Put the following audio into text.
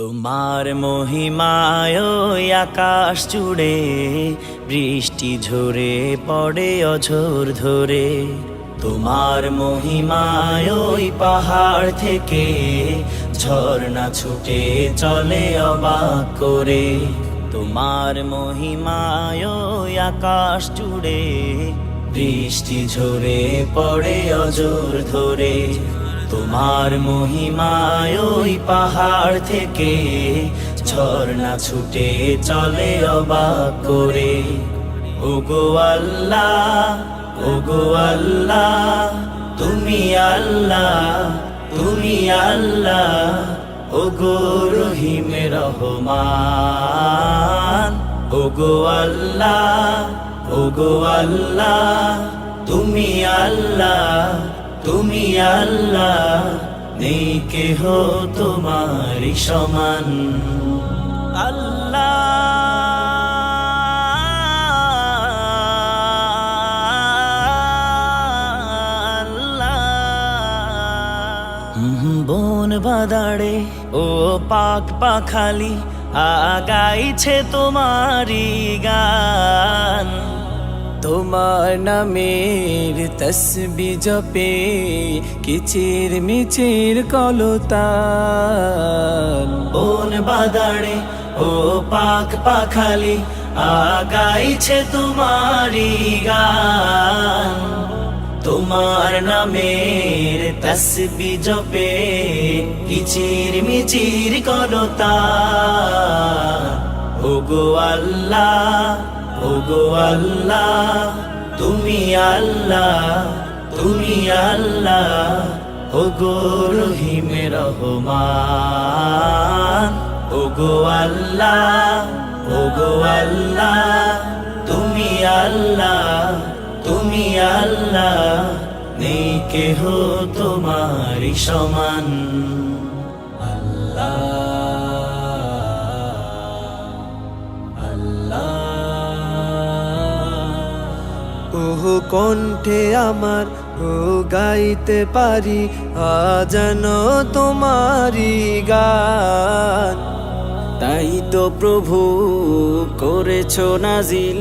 তোমার মহিমায় আকাশ জুড়ে, বৃষ্টি ঝরে পড়ে অঝোর ধরে। তোমার মহিমায় পাহাড় থেকে ঝর্ণা ছুটে চলে অবাক করে। তোমার মহিমায় আকাশ জুড়ে, বৃষ্টি ঝরে পড়ে অজোর ধরে। তোমার মহিমায় ওই পাহাড় থেকে ঝর্ণা ছুটে চলে অবাক করে। ওগো আল্লাহ ওগো আল্লাহ, তুমি আল্লাহ তুমি আল্লাহ, ওগো রহিম রহমান। ওগো আল্লাহ ওগো আল্লাহ, তুমি আল্লাহ তুমি আল্লাহ, নেই কেহ তোমারি সমান। আল্লাহ। বন বাদাড়ে, ও পাক পাখালি, আগাইছে তোমারি গান। তোমার নামের তসবি জপে কিচির মিচির কলতান বন বাদাড়ে, ও পাক পাখালি, আগাইছে তোমারি গান। তোমার নামের তসবি জপে কিচির মিচির করতা ওগো আল্লাহ ওগো আল্লাহ, তুমি আল্লাহ তুমি আল্লাহ, ওগো রহিম রহমান। ওগো আল্লাহ ওগো আল্লাহ, তুমি আল্লাহ তুমি আল্লাহ, নেই কেহ তোমারি সমান। ওহ কণ্ঠে আমার ও গাইতে পারি আজান তোমারি গান। তাই তো প্রভু করেছ নাজিল।